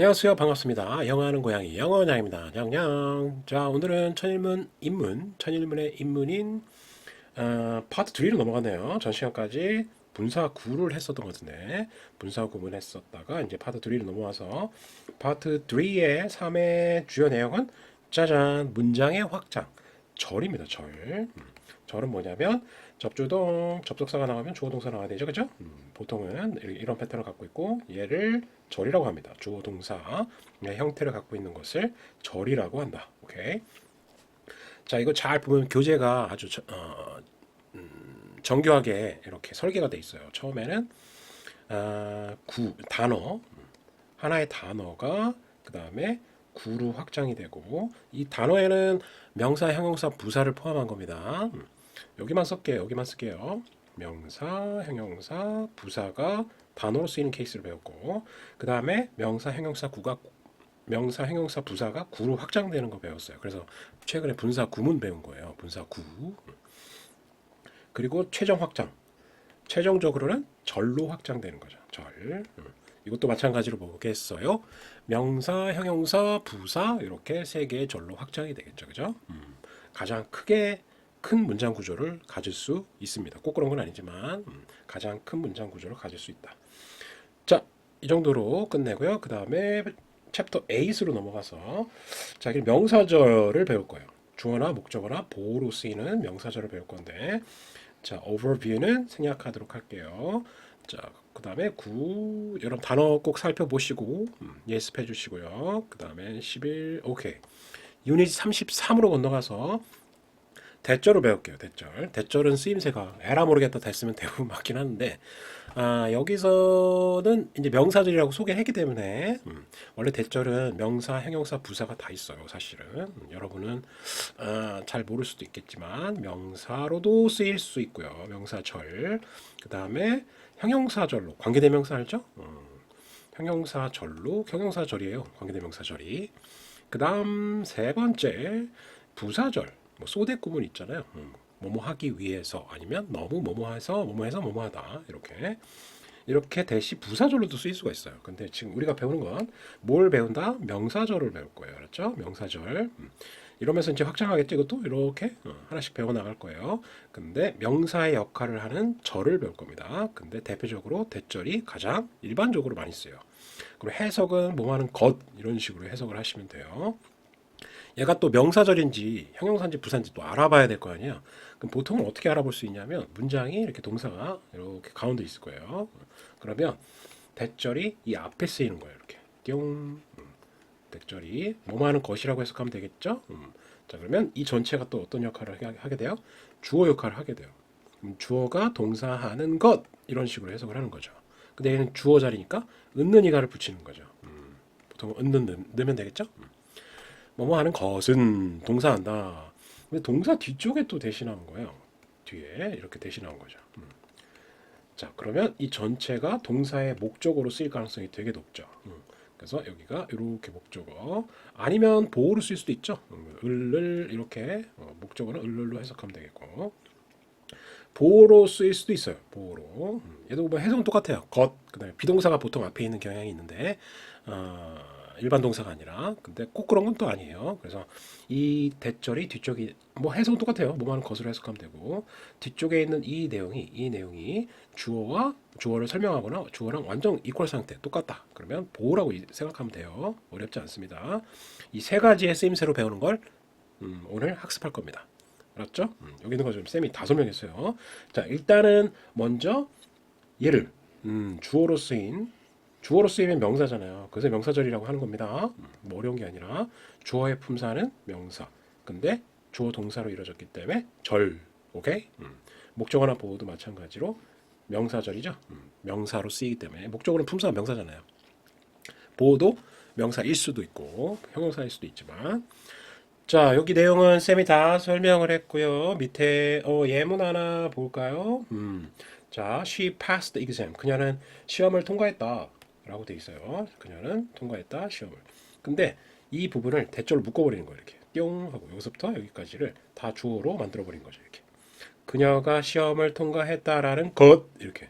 안녕하세요. 반갑습니다. 영어하는 고양이 영어냥입니다. 냥냥. 자, 오늘은 천일문 인문, 천일문의 인문인 어, 파트 3로 넘어갔네요. 전 시간까지 분사 9를 했었던 것 같은데 분사 9문 했었다가 이제 파트 3로 넘어와서 파트 3의 3의 주요 내용은 짜잔 문장의 확장 절입니다. 절. 음, 절은 뭐냐면 접주동 접속사가 나가면 주어 동사 나와야 되죠, 그죠? 음, 보통은 이- 이런 패턴을 갖고 있고 얘를 절이라고 합니다. 주어 동사 의 형태를 갖고 있는 것을 절이라고 한다. 오케이. 자, 이거 잘 보면 교재가 아주 저- 어, 음, 정교하게 이렇게 설계가 돼 있어요. 처음에는 아, 구 단어 하나의 단어가 그 다음에 구로 확장이 되고 이 단어에는 명사, 형용사, 부사를 포함한 겁니다. 음, 여기만 쓸게요. 여기만 쓸게요. 명사, 형용사, 부사가 단어로 쓰이는 케이스를 배웠고 그 다음에 명사, 형용사, 구가 명사, 형용사, 부사가 구로 확장되는 거 배웠어요. 그래서 최근에 분사 구문 배운 거예요. 분사 구. 그리고 최종 확장. 최종적으로는 절로 확장되는 거죠. 절. 음. 이것도 마찬가지로 보겠어요. 명사, 형용사, 부사 이렇게 세 개의 절로 확장이 되겠죠. 그죠? 음. 가장 크게 큰 문장 구조를 가질 수 있습니다. 꼭 그런 건 아니지만 음, 가장 큰 문장 구조를 가질 수 있다. 자, 이 정도로 끝내고요. 그 다음에 챕터 8으로 넘어가서 자, 이 명사절을 배울 거예요. 주어나 목적어나 보호로 쓰이는 명사절을 배울 건데 자, overview는 생략하도록 할게요. 자, 그 다음에 구 여러분 단어 꼭 살펴보시고 음, 예습해 주시고요. 그 다음에 11 오케이 유닛 33으로 건너가서 대절을 배울게요. 대절. 대절은 쓰임새가 에라 모르겠다 됐으면 대부분 맞긴 하는데 아, 여기서는 이제 명사절이라고 소개했기 때문에 음, 원래 대절은 명사, 형용사, 부사가 다 있어요. 사실은 음, 여러분은 아, 잘 모를 수도 있겠지만 명사로도 쓰일 수 있고요. 명사절. 그 다음에 형용사절로 관계대명사 알죠? 음, 형용사절로 형용사절이에요. 관계대명사절이. 그 다음 세 번째 부사절. 뭐 소대 구문 있잖아요. 음, 뭐뭐 하기 위해서 아니면 너무 뭐뭐 해서 뭐뭐 해서 뭐뭐 하다 이렇게 이렇게 대시 부사절로도 쓰일 수가 있어요. 근데 지금 우리가 배우는 건 뭘 배운다? 명사절을 배울 거예요. 그렇죠? 명사절. 음. 이러면서 이제 확장하겠죠. 이것도 이렇게 어, 하나씩 배워 나갈 거예요. 근데 명사의 역할을 하는 절을 배울 겁니다. 근데 대표적으로 대절이 가장 일반적으로 많이 써요. 그리고 해석은 뭐하는 것 이런 식으로 해석을 하시면 돼요. 얘가 또 명사절인지 형용사인지 부사인지 또 알아봐야 될 거 아니에요. 그럼 보통은 어떻게 알아볼 수 있냐면 문장이 이렇게 동사가 이렇게 가운데 있을 거예요. 그러면 대절이 이 앞에 쓰이는 거예요. 이렇게 띵 음, 대절이 뭐뭐 하는 것이라고 해석하면 되겠죠. 음. 자 그러면 이 전체가 또 어떤 역할을 하게- 돼요? 주어 역할을 하게 돼요. 주어가 동사하는 것 이런 식으로 해석을 하는 거죠. 근데 얘는 주어 자리니까 은는 이가를 붙이는 거죠. 음, 보통 은는 넣- 넣으면 되겠죠. 음. 뭐뭐 하는 것은 동사한다. 근데 동사 뒤쪽에 또 대신하는 거예요. 뒤에 이렇게 대신하는 거죠. 음. 자, 그러면 이 전체가 동사의 목적으로 쓰일 가능성이 되게 높죠. 음. 그래서 여기가 이렇게 목적어 아니면 보호로 쓸 수도 있죠. 음, 을을 이렇게 어, 목적어는 을을로 해석하면 되겠고 보호로 쓰일 수도 있어요. 보호로. 음, 얘도 뭐 해석은 똑같아요. 것 그다음에 비동사가 보통 앞에 있는 경향이 있는데 어, 일반 동사가 아니라 근데 꼭 그런 건 또 아니에요. 그래서 이 대절이 뒤쪽이 뭐 해석은 똑같아요. 뭐만 것으로 해석하면 되고 뒤쪽에 있는 이 내용이 이 내용이 주어와 주어를 설명하거나 주어랑 완전 이퀄 상태 똑같다. 그러면 보호라고 이- 생각하면 돼요. 어렵지 않습니다. 이 세 가지의 쓰임새로 배우는 걸 음, 오늘 학습할 겁니다. 알았죠? 음, 여기 있는 거 좀 쌤이 다 설명했어요. 자, 일단은 먼저 얘를 음, 주어로 쓰인 주어로 쓰이면 명사잖아요. 그래서 명사절이라고 하는 겁니다. 음, 뭐 어려운 게 아니라 주어의 품사는 명사. 근데 주어 동사로 이루어졌기 때문에 절. 오케이? 음, 목적어나 보호도 마찬가지로 명사절이죠. 음, 명사로 쓰이기 때문에 목적어는 품사가 명사잖아요. 보호도 명사일 수도 있고 형용사일 수도 있지만 자, 여기 내용은 쌤이 다 설명을 했고요. 밑에 어, 예문 하나 볼까요? 음. 자, she passed the exam. 그녀는 시험을 통과했다. 라고 돼 있어요. 그녀는 통과했다. 시험을. 근데 이 부분을 대절로 묶어버리는 거예요. 이렇게 뿅 하고 여기서부터 여기까지를 다 주어로 만들어버린 거죠. 이렇게. 그녀가 시험을 통과했다라는 것 이렇게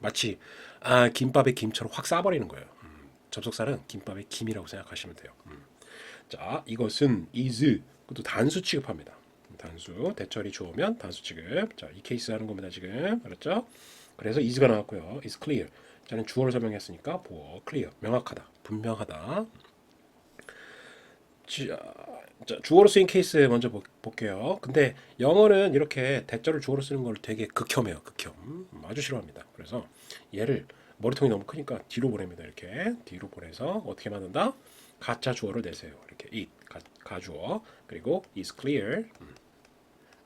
마치 아 김밥에 김처럼 확 싸버리는 거예요. 음, 접속사는 김밥의 김이라고 생각하시면 돼요. 음. 자, 이것은 is 그것도 단수 취급합니다. 단수 대절이 주어면 단수 취급. 자, 이 케이스 하는 겁니다 지금. 알았죠? 그래서 is가 나왔고요. is clear. 저는 주어를 설명했으니까 보어 clear 명확하다, 분명하다. 자, 자, 주어로 쓰인 케이스 먼저 보, 볼게요. 근데 영어는 이렇게 대절을 주어로 쓰는 걸 되게 극혐해요. 극혐. 음, 아주 싫어합니다. 그래서 얘를 머리통이 너무 크니까 뒤로 보냅니다. 이렇게 뒤로 보내서 어떻게 만든다? 가짜 주어를 내세요. 이렇게 it 가, 가주어 그리고 is clear 음,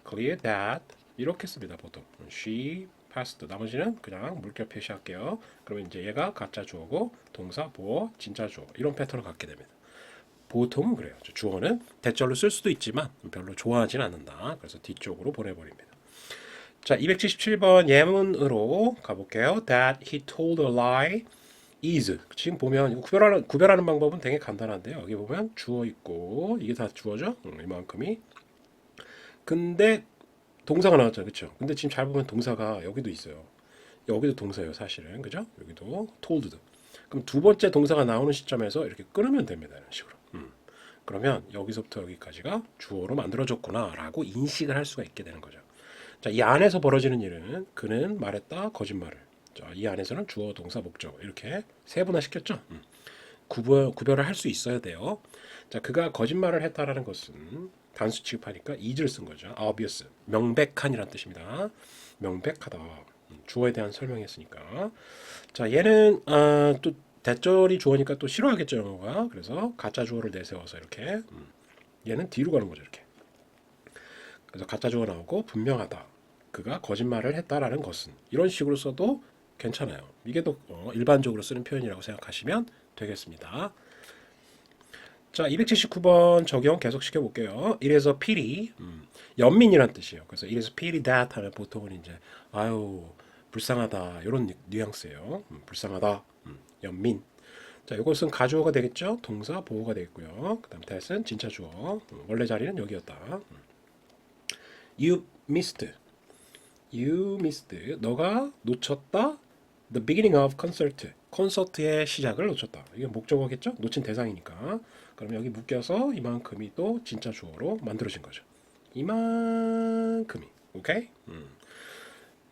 clear that 이렇게 씁니다. 보통 she passed 나머지는 그냥 물결 표시할게요. 그러면 이제 얘가 가짜 주어고 동사 보어 진짜 주어 이런 패턴을 갖게 됩니다. 보통은 그래요. 주어는 대절로 쓸 수도 있지만 별로 좋아하진 않는다. 그래서 뒤쪽으로 보내버립니다. 자, 277번 예문으로 가볼게요. That he told a lie is. 지금 보면 구별하는, 구별하는 방법은 되게 간단한데요. 여기 보면 주어 있고 이게 다 주어죠. 음, 이만큼이. 근데 동사가 나왔죠, 그렇죠? 근데 지금 잘 보면 동사가 여기도 있어요. 여기도 동사예요, 사실은, 그죠? 여기도 told도. 그럼 두 번째 동사가 나오는 시점에서 이렇게 끊으면 됩니다, 이런 식으로. 음. 그러면 여기서부터 여기까지가 주어로 만들어졌구나라고 인식을 할 수가 있게 되는 거죠. 자, 이 안에서 벌어지는 일은 그는 말했다 거짓말을. 자, 이 안에서는 주어, 동사, 목적 이렇게 세분화 시켰죠. 음. 구별 구별을 할 수 있어야 돼요. 자, 그가 거짓말을 했다라는 것은 단수 취급하니까 is를 쓴 거죠. obvious, 명백한이란 뜻입니다. 명백하다. 음, 주어에 대한 설명했으니까. 자, 얘는 아, 또 대절이 주어니까 또 싫어하겠죠 영어가. 그래서 가짜 주어를 내세워서 이렇게 음, 얘는 뒤로 가는 거죠 이렇게. 그래서 가짜 주어 나오고 분명하다. 그가 거짓말을 했다라는 것은 이런 식으로 써도 괜찮아요. 이게 또 어, 일반적으로 쓰는 표현이라고 생각하시면 되겠습니다. 자, 279번 적용 계속 시켜볼게요. 이래서 필이 음, 연민이란 뜻이에요. 그래서 이래서 필이 that 하면 보통은 이제 아유 불쌍하다 이런 뉘- 뉘앙스예요. 음, 불쌍하다, 음, 연민. 자, 이것은 가주어가 되겠죠. 동사 보호가 되겠고요. 그다음 that은 진짜 주어. 음, 원래 자리는 여기였다. 음. You missed. You missed. 너가 놓쳤다. The beginning of concert. 콘서트의 시작을 놓쳤다. 이게 목적어겠죠? 놓친 대상이니까. 그럼 여기 묶여서 이만큼이 또 진짜 주어로 만들어진 거죠. 이만큼이. 오케이? 음.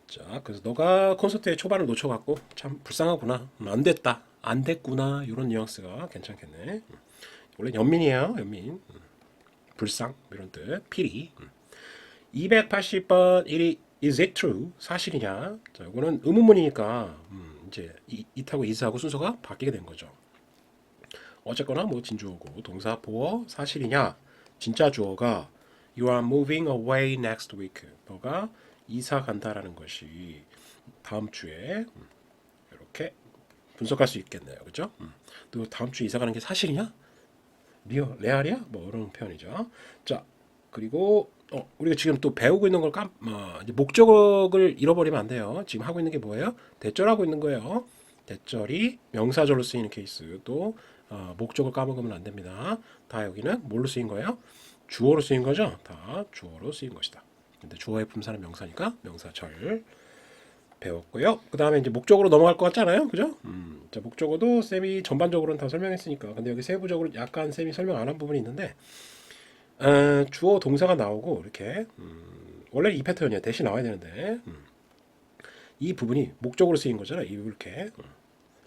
자, 그래서 너가 콘서트의 초반을 놓쳐갖고 참 불쌍하구나. 음, 안 됐다. 안 됐구나. 이런 뉘앙스가 괜찮겠네. 음. 원래 연민이에요. 연민. 음. 불쌍 이런 뜻. 피리. 음. 280번 1이 is it true 사실이냐? 자, 이거는 의문문이니까 음, 이제 이, it하고 is하고 순서가 바뀌게 된 거죠. 어쨌거나 뭐 진주어고 동사 보어 사실이냐? 진짜 주어가 you are moving away next week. 너가 이사 간다라는 것이 다음 주에 음, 이렇게 분석할 수 있겠네요. 그죠? 음. 또 다음 주에 이사 가는 게 사실이냐? 리얼, 레알이야? 뭐 이런 표현이죠. 자, 그리고 어, 우리가 지금 또 배우고 있는 걸 깜, 어, 목적어를 잃어버리면 안 돼요. 지금 하고 있는 게 뭐예요? 대절하고 있는 거예요. 대절이 명사절로 쓰이는 케이스 또 어, 목적을 까먹으면 안 됩니다. 다 여기는 뭘로 쓰인 거예요? 주어로 쓰인 거죠? 다 주어로 쓰인 것이다. 근데 주어의 품사는 명사니까 명사절 배웠고요. 그 다음에 이제 목적으로 넘어갈 것 같잖아요. 그죠? 음, 자, 목적어도 쌤이 전반적으로는 다 설명했으니까. 근데 여기 세부적으로 약간 쌤이 설명 안 한 부분이 있는데, 어, 주어 동사가 나오고 이렇게 음, 원래 이 패턴이야 대신 나와야 되는데 음, 이 부분이 목적으로 쓰인 거잖아 이렇게 음.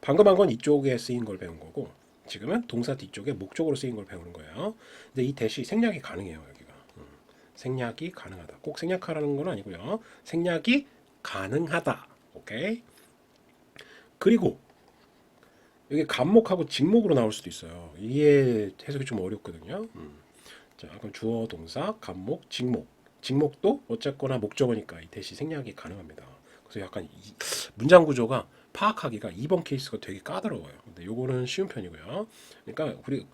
방금 한 건 이쪽에 쓰인 걸 배운 거고 지금은 동사 뒤쪽에 목적으로 쓰인 걸 배우는 거예요. 근데 이 대시 생략이 가능해요 여기가. 음, 생략이 가능하다. 꼭 생략하라는 건 아니고요. 생략이 가능하다. 오케이? 그리고 여기 간목하고 직목으로 나올 수도 있어요. 이게 해석이 좀 어렵거든요. 음. 자, 그럼 주어, 동사, 간목, 직목. 직목도 어쨌거나 목적어니까 이 대시 생략이 가능합니다. 그래서 약간 이 문장 구조가 파악하기가 이번 케이스가 되게 까다로워요. 근데 요거는 쉬운 편이고요. 그러니까 우리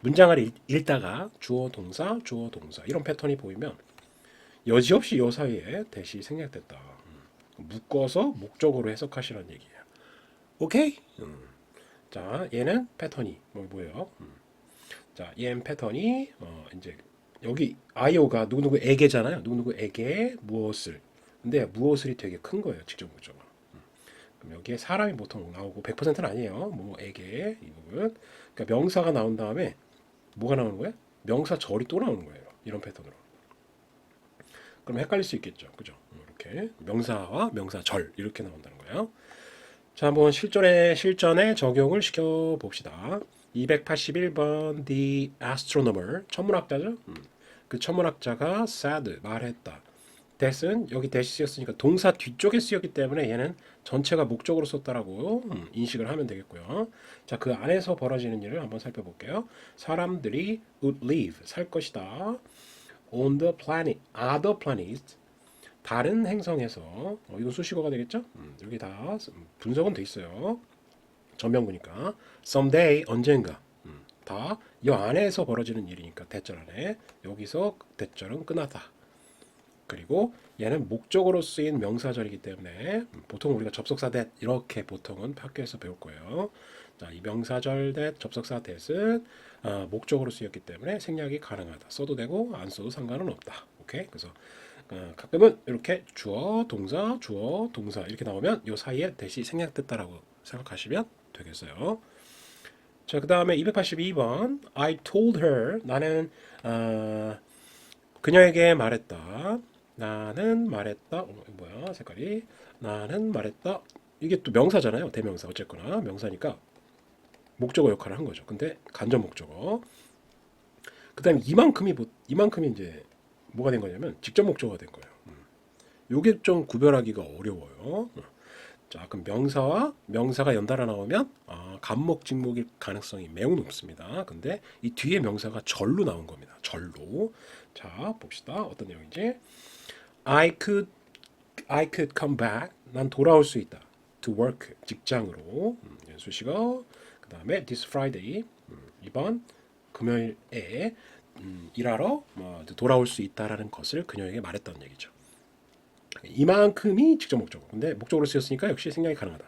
문장을 읽, 읽다가 주어, 동사, 주어, 동사 이런 패턴이 보이면 여지없이 요 사이에 대시 생략됐다. 음. 묶어서 목적으로 해석하시라는 얘기예요. 오케이? 음. 자, 얘는 패턴이 뭐 뭐예요? 음. 자, EM 패턴이 어, 이제 여기 IO가 누구누구에게잖아요. 누구누구에게 무엇을. 근데 무엇을이 되게 큰 거예요. 직접 목적어. 음. 여기에 사람이 보통 나오고 100%는 아니에요. 뭐에게 이 부분. 그러니까 명사가 나온 다음에 뭐가 나오는 거예요? 명사 절이 또 나오는 거예요. 이런 패턴으로. 그럼 헷갈릴 수 있겠죠. 그죠? 이렇게 명사와 명사 절 이렇게 나온다는 거예요. 자, 한번 실전에 실전에 적용을 시켜 봅시다. 281번 The astronomer 천문학자죠. 음. 그 천문학자가 said 말했다. That은 여기 that이 쓰였으니까 동사 뒤쪽에 쓰였기 때문에 얘는 전체가 목적으로 썼다라고 음, 인식을 하면 되겠고요. 자, 그 안에서 벌어지는 일을 한번 살펴볼게요. 사람들이 would live 살 것이다. on the planet, other planets 다른 행성에서 어, 이건 수식어가 되겠죠? 음, 여기 다 분석은 돼 있어요. 전명구니까 someday 언젠가 음, 다이 안에서 벌어지는 일이니까 대절 안에 여기서 대절은 끝났다. 그리고 얘는 목적으로 쓰인 명사절이기 때문에 음, 보통 우리가 접속사 that 이렇게 보통은 학교에서 배울 거예요. 자, 이 명사절 that 접속사 that은 어, 목적으로 쓰였기 때문에 생략이 가능하다. 써도 되고 안 써도 상관은 없다. 오케이. 그래서 어, 가끔은 이렇게 주어, 동사, 주어, 동사 이렇게 나오면 이 사이에 대시 생략됐다라고 생각하시면 되겠어요. 자, 그 다음에 282번 I told her 나는 어, 그녀에게 말했다. 나는 말했다. 어, 뭐야 색깔이? 나는 말했다. 이게 또 명사잖아요. 대명사 어쨌거나 명사니까 목적어 역할을 한 거죠. 근데 간접 목적어. 그다음에 이만큼이 뭐- 이만큼이 이제 뭐가 된 거냐면 직접 목적어가 된 거예요. 음. 요게 좀 구별하기가 어려워요. 음. 자, 그럼 명사와 명사가 연달아 나오면 아, 간목 직목일 가능성이 매우 높습니다. 근데 이 뒤에 명사가 절로 나온 겁니다. 절로. 자, 봅시다. 어떤 내용인지. I could I could come back. 난 돌아올 수 있다. To work 직장으로 음, 수식어. 그다음에 this Friday 음, 이번 금요일에 음, 일하러 뭐, 돌아올 수 있다라는 것을 그녀에게 말했다는 얘기죠. 이만큼이 직접 목적어. 근데 목적으로 쓰였으니까 역시 생략이 가능하다.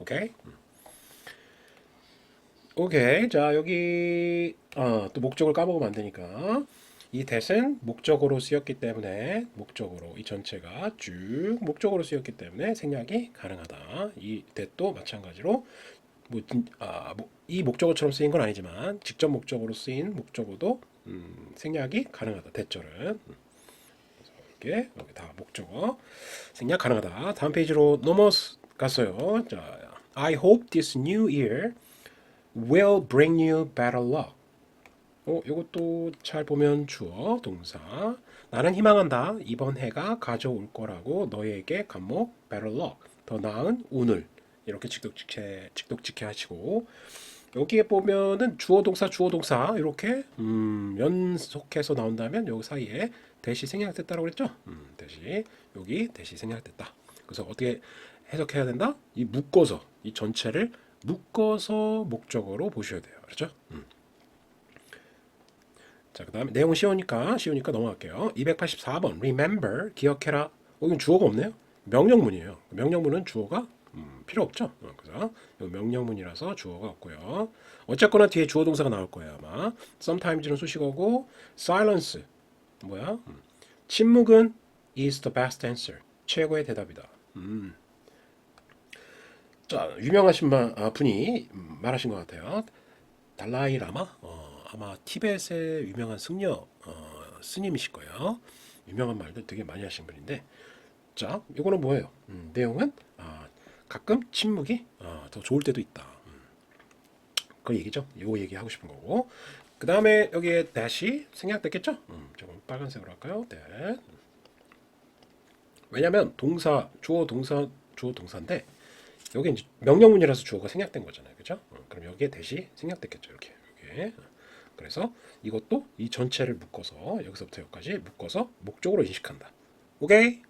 오케이. 음. 오케이. 자 여기 어, 또 목적을 까먹으면 안 되니까 이 that은 목적으로 쓰였기 때문에 목적으로 이 전체가 쭉 목적으로 쓰였기 때문에 생략이 가능하다. 이 that도 마찬가지로 뭐, 진- 아, 뭐, 이 목적어처럼 쓰인 건 아니지만 직접 목적으로 쓰인 목적어도 음, 생략이 가능하다. 대절은 음. 이렇게 여기 다 목적어 생략 가능하다. 다음 페이지로 넘어갔어요. 자, I hope this new year will bring you better luck. 어, 이것도 잘 보면 주어 동사. 나는 희망한다. 이번 해가 가져올 거라고 너에게 감목 better luck. 더 나은 운을 이렇게 직독직해 직독직해 하시고 여기에 보면은 주어 동사 주어 동사 이렇게 음, 연속해서 나온다면 여기 사이에 대시 생략됐다라고 그랬죠? 음, 대시 여기 대시 생략됐다. 그래서 어떻게 해석해야 된다? 이 묶어서 이 전체를 묶어서 목적어로 보셔야 돼요. 그렇죠? 음. 자, 그 다음에 내용 쉬우니까 쉬우니까 넘어갈게요. 284번 remember 기억해라. 어, 이건 주어가 없네요. 명령문이에요. 명령문은 주어가 음, 필요 없죠. 어, 그래서 명령문이라서 주어가 없고요. 어쨌거나 뒤에 주어 동사가 나올 거예요 아마. Sometimes는 수식어고 silence 뭐야? 음. 침묵은 is the best answer. 최고의 대답이다. 음. 자 유명하신 마- 아, 분이 음, 말하신 것 같아요. 달라이 라마 어, 아마 티벳의 유명한 승려 어, 스님이실 거예요. 유명한 말들 되게 많이 하신 분인데 자 이거는 뭐예요? 음, 내용은 아, 가끔 침묵이 아, 더 좋을 때도 있다. 음, 그 얘기죠. 이거 얘기하고 싶은 거고. 그 다음에 여기에 that이 생략됐겠죠? 음, 조금 빨간색으로 할까요? that. 왜냐면 동사 주어 동사 주어 동사인데 여기 이제 명령문이라서 주어가 생략된 거잖아요, 그죠? 어, 그럼 여기에 that이 생략됐겠죠, 이렇게 여기에. 그래서 이것도 이 전체를 묶어서 여기서부터 여기까지 묶어서 목적으로 인식한다. 오케이?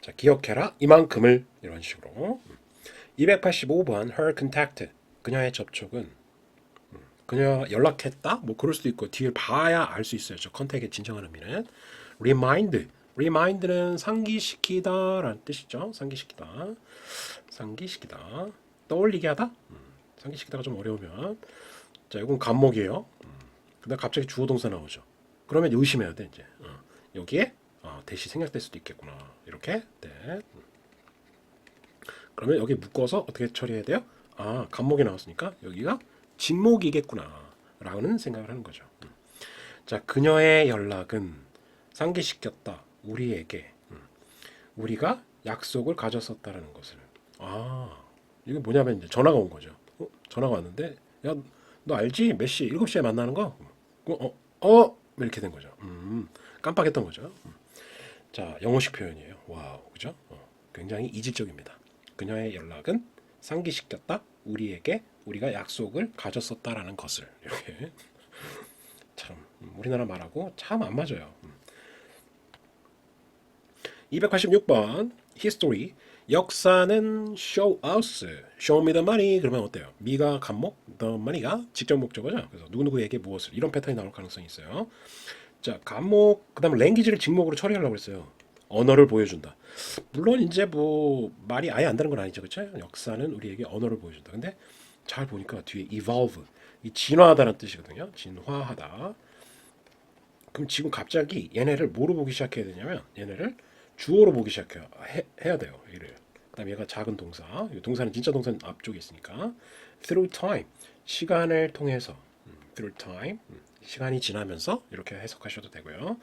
자, 기억해라. 이만큼을 이런 식으로. 285번 her contact. 그녀의 접촉은 음, 그녀 연락했다? 뭐 그럴 수도 있고 뒤를 봐야 알 수 있어요. 저 컨택의 진정한 의미는 remind. remind는 상기시키다라는 뜻이죠. 상기시키다. 상기시키다. 떠올리게 하다? 음, 상기시키다가 좀 어려우면 자, 이건 간목이에요. 음, 근데 갑자기 주어 동사 나오죠. 그러면 의심해야 돼, 이제. 어, 여기에 어, 대시 생략될 수도 있겠구나. 이렇게. 네. 그러면 여기 묶어서 어떻게 처리해야 돼요? 아, 간목이 나왔으니까 여기가 진목이겠구나 라는 생각을 하는 거죠. 음. 자, 그녀의 연락은 상기시켰다. 우리에게 음. 우리가 약속을 가졌었다라는 것을. 아, 이게 뭐냐면 이제 전화가 온 거죠. 어? 전화가 왔는데 야, 너 알지? 몇 시? 7시에 만나는 거? 어, 어, 어? 이렇게 된 거죠. 음, 깜빡했던 거죠. 음. 자, 영어식 표현이에요. 와우, 그죠? 어, 굉장히 이질적입니다. 그녀의 연락은 상기시켰다. 우리에게 우리가 약속을 가졌었다라는 것을 이렇게 참 음, 우리나라 말하고 참 안 맞아요. 음. 286번 history 역사는 show us, show me the money 그러면 어때요? 미가 간목, the money가 직접 목적어죠. 그래서 누구누구에게 무엇을 이런 패턴이 나올 가능성이 있어요. 자, 간목 그다음 랭귀지를 직목으로 처리하려고 했어요. 언어를 보여준다. 물론 이제 뭐 말이 아예 안 되는 건 아니죠, 그렇죠? 역사는 우리에게 언어를 보여준다. 근데 잘 보니까 뒤에 evolve 이 진화하다는 뜻이거든요. 진화하다. 그럼 지금 갑자기 얘네를 뭐로 보기 시작해야 되냐면 얘네를 주어로 보기 시작해요. 해, 해야 돼요. 얘를. 그다음에 얘가 작은 동사. 이 동사는 진짜 동사는 앞쪽에 있으니까 through time 시간을 통해서 음, through time 음, 시간이 지나면서 이렇게 해석하셔도 되고요.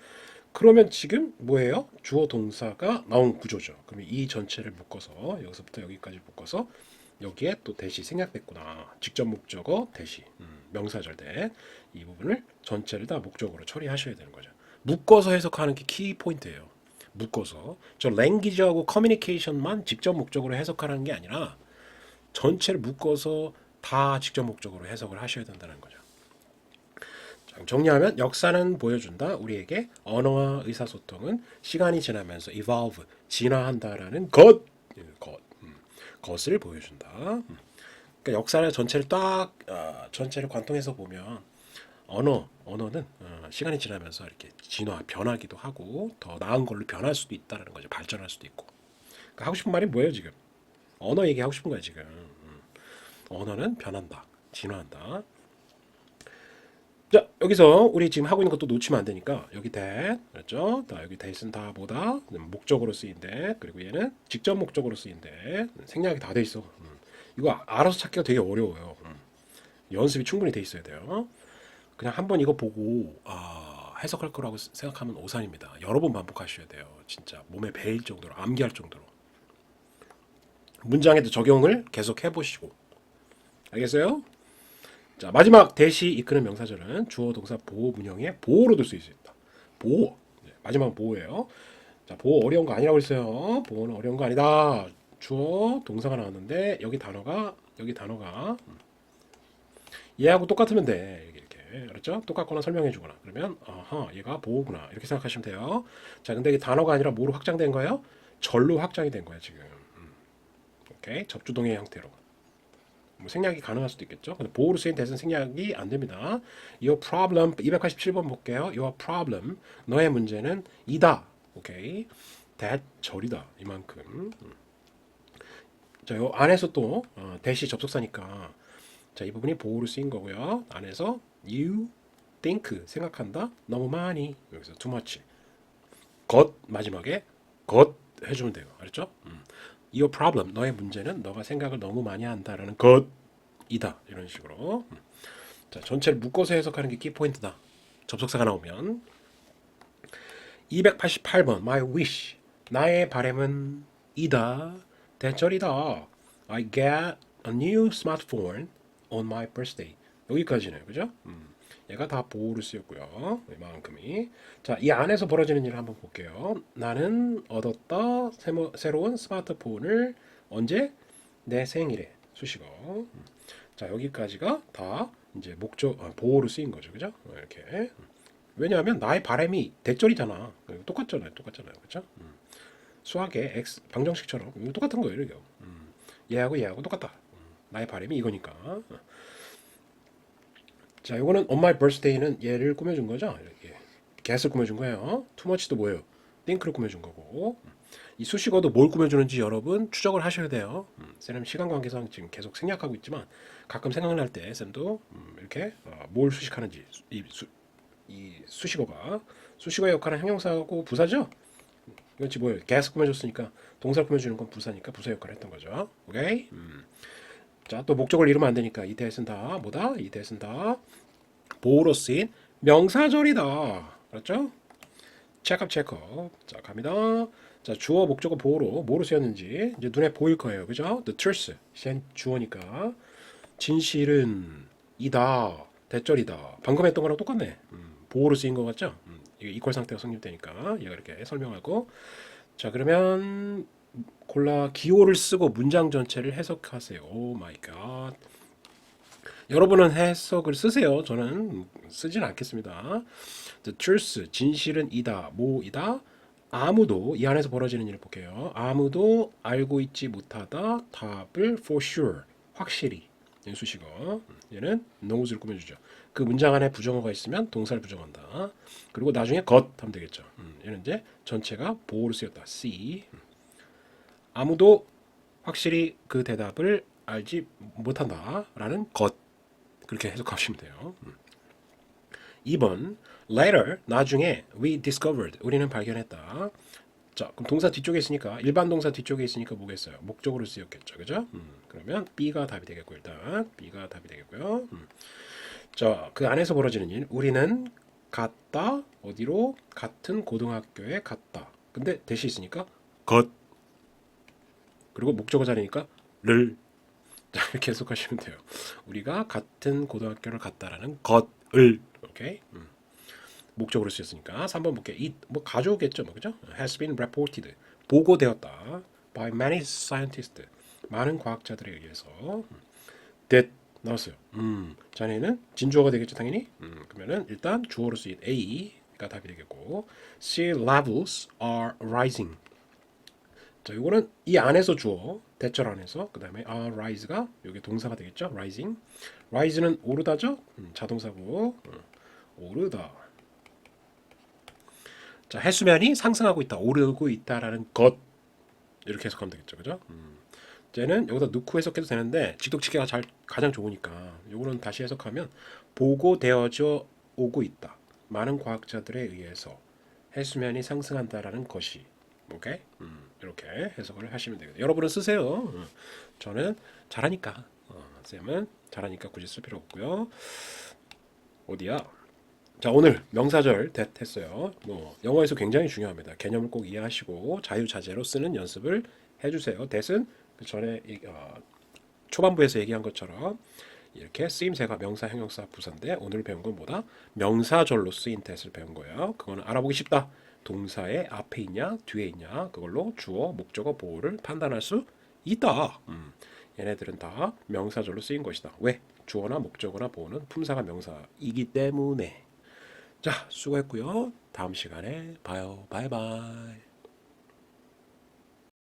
그러면 지금 뭐예요? 주어 동사가 나온 구조죠. 그러면 이 전체를 묶어서 여기서부터 여기까지 묶어서 여기에 또 대시 생략됐구나. 직접 목적어 대시 음, 명사절 대 이 부분을 전체를 다 목적으로 처리하셔야 되는 거죠. 묶어서 해석하는 게 키 포인트예요. 묶어서 저 랭귀지하고 커뮤니케이션만 직접 목적으로 해석하는 게 아니라 전체를 묶어서 다 직접 목적으로 해석을 하셔야 된다는 거죠. 자, 정리하면 역사는 보여준다. 우리에게 언어와 의사소통은 시간이 지나면서 evolve, 진화한다라는 것, 예, 것, 음, 것을 보여준다. 음. 그러니까 역사를 전체를 딱 아, 전체를 관통해서 보면 언어, 언어는 어, 시간이 지나면서 이렇게 진화, 변하기도 하고 더 나은 걸로 변할 수도 있다는 거죠. 발전할 수도 있고. 그러니까 하고 싶은 말이 뭐예요 지금? 언어 얘기하고 싶은 거야 지금. 음. 언어는 변한다, 진화한다. 자 여기서 우리 지금 하고 있는 것도 놓치면 안 되니까 여기 that 그렇죠? 다 여기 that은 다 뭐다 목적으로 쓰인 that 그리고 얘는 직접 목적으로 쓰인 that 생략이 다 돼 있어. 음. 이거 알아서 찾기가 되게 어려워요. 음. 연습이 충분히 돼 있어야 돼요. 그냥 한번 이거 보고 아, 해석할 거라고 생각하면 오산입니다. 여러 번 반복하셔야 돼요. 진짜 몸에 배일 정도로 암기할 정도로 문장에도 적용을 계속 해보시고 알겠어요? 자 마지막 대시 이끄는 명사절은 주어 동사 보호 문형의 보호로 들 수 있습니다. 보호 네, 마지막은 보호예요. 자 보호 어려운 거 아니라고 했어요. 보호는 어려운 거 아니다. 주어 동사가 나왔는데 여기 단어가 여기 단어가 음. 얘하고 똑같으면 돼. 알았죠? 똑같거나 설명해 주거나 그러면 아하 얘가 보호구나 이렇게 생각하시면 돼요. 자 근데 이게 단어가 아니라 뭐로 확장된 거예요? 절로 확장이 된 거야 지금. 음. 오케이 접주동의 형태로. 뭐 생략이 가능할 수도 있겠죠. 근데 보호로 쓰인 대신 생략이 안 됩니다. Your problem 287번 볼게요. Your problem 너의 문제는 이다. 오케이. that 절이다. 이만큼. 음. 자, 요 안에서 또 어, 대시 접속사니까 자, 이 부분이 보호로 쓰인 거고요. 안에서 you think 생각한다. 너무 많이. 여기서 too much. 것 마지막에 것 해주면 돼요. 알았죠? 음. Your problem 너의 문제는 너가 생각을 너무 많이 한다라는 것이다. 이런 식으로. 음. 자, 전체를 묶어서 해석하는 게 키포인트다. 접속사가 나오면 288번 My wish 나의 바램은 이다. 대절이다. I get a new smartphone on my birthday. 여기까지네요. 그죠? 음. 얘가 다 보호로 쓰였고요. 이만큼이. 자, 이 안에서 벌어지는 일을 한번 볼게요. 나는 얻었다. 새모, 새로운 스마트폰을 언제? 내 생일에. 수식어. 음. 자, 여기까지가 다 이제 목적, 아, 보호로 쓰인 거죠. 그죠? 이렇게. 왜냐하면 나의 바람이 대절이잖아. 똑같잖아요. 똑같잖아요. 그죠? 음. 수학의 x 방정식처럼 똑같은 거예요. 이거. 음. 얘하고 얘하고 똑같다. 음. 나의 바람이 이거니까. 자, 요거는 on my birthday는 얘를 꾸며준 거죠. 이렇게 get을 꾸며준 거예요. too much도 뭐예요? think를 꾸며준 거고. 이 수식어도 뭘 꾸며주는지 여러분 추적을 하셔야 돼요. 음, 쌤은 시간 관계상 지금 계속 생략하고 있지만 가끔 생각날 때 쌤도 음, 이렇게 어, 뭘 수식하는지 이, 수, 이 수식어가 수식어의 역할은 형용사하고 부사죠. 이건 지금 뭐예요? 계속 꾸며줬으니까 동사 꾸며주는 건 부사니까 부사 역할을 했던 거죠. 오케이? 음. 자, 또 목적을 잃으면 안 되니까 이 대신 다 뭐다? 이 대신 다 보호로 쓰인 명사절이다. 알았죠? 체크업 체크업. 자, 갑니다. 자, 주어 목적어 보호로 뭐로 쓰였는지 이제 눈에 보일 거예요. 그죠? The truth. 시 주어니까 진실은 이다. 대절이다. 방금 했던 거랑 똑같네. 음, 보호로 쓰인 거 같죠? 음, 이게 이퀄 상태가 성립되니까 얘가 이렇게 설명하고 자, 그러면 골라 기호를 쓰고 문장 전체를 해석하세요. 오 마이 갓. 여러분은 해석을 쓰세요. 저는 쓰진 않겠습니다. The truth, 진실은 이다, 뭐이다. 아무도 이 안에서 벌어지는 일을 볼게요. 아무도 알고 있지 못하다. 답을 for sure, 확실히. 얘는 수식어. 얘는 knows를 꾸며주죠. 그 문장 안에 부정어가 있으면 동사를 부정한다. 그리고 나중에 것 하면 되겠죠. 음, 얘는 이제 전체가 보호를 쓰였다. 음. 아무도 확실히 그 대답을 알지 못한다라는 것 그렇게 해석하시면 돼요. 음. 2번 later 나중에 we discovered 우리는 발견했다. 자 그럼 동사 뒤쪽에 있으니까 일반 동사 뒤쪽에 있으니까 뭐겠어요? 목적으로 쓰였겠죠, 그죠? 음, 그러면 B가 답이 되겠고 일단 B가 답이 되겠고요. 음. 자그 안에서 벌어지는 일 우리는 갔다 어디로 같은 고등학교에 갔다. 근데 대시 있으니까 것 그리고 목적어 자리니까 를 자, 이렇게 해석하시면 돼요. 우리가 같은 고등학교를 갔다라는 것을. 오케이? 음. 목적으로 쓰였으니까 3번 볼게 이뭐 가져오겠죠 뭐. 그죠? Has been reported. 보고되었다 by many scientists. 많은 과학자들에 의해서. 음. that 나왔어요. 음. 자네는 진주어가 되겠죠 당연히? 음. 그러면은 일단 주어로 쓰인 A가 답이 되겠고 sea levels are rising. 자, 요거는 이 안에서 주어 대절 안에서 그 다음에 아 rise가 여기 동사가 되겠죠. rising. rise는 오르다죠. 음, 자동사고 음, 오르다. 자, 해수면이 상승하고 있다, 오르고 있다라는 것 이렇게 해석하면 되겠죠, 그죠? 음. 쟤는 여기다 넣고 해석해도 되는데 직독치기가 잘 가장 좋으니까 요거는 다시 해석하면 보고되어져 오고 있다. 많은 과학자들에 의해서 해수면이 상승한다라는 것이 오케이? 음, 이렇게 해석을 하시면 되거든요. 여러분은 쓰세요. 음, 저는 잘하니까. 어, 쌤은 잘하니까 굳이 쓸 필요 없고요. 어디야? 자 오늘 명사절 대 했어요. 뭐 영어에서 굉장히 중요합니다. 개념을 꼭 이해하시고 자유자재로 쓰는 연습을 해주세요. 대은 그 전에 이- 어, 초반부에서 얘기한 것처럼 이렇게 쓰임새가 명사, 형용사, 부사인데 오늘 배운 건 뭐다? 명사절로 쓰인 대을 배운 거예요. 그거는 알아보기 쉽다. 동사의 앞에 있냐 뒤에 있냐 그걸로 주어, 목적어, 보호를 판단할 수 있다. 음. 얘네들은 다 명사절로 쓰인 것이다. 왜? 주어나 목적어나 보호는 품사가 명사이기 때문에. 자, 수고했고요. 다음 시간에 봐요. 바이바이.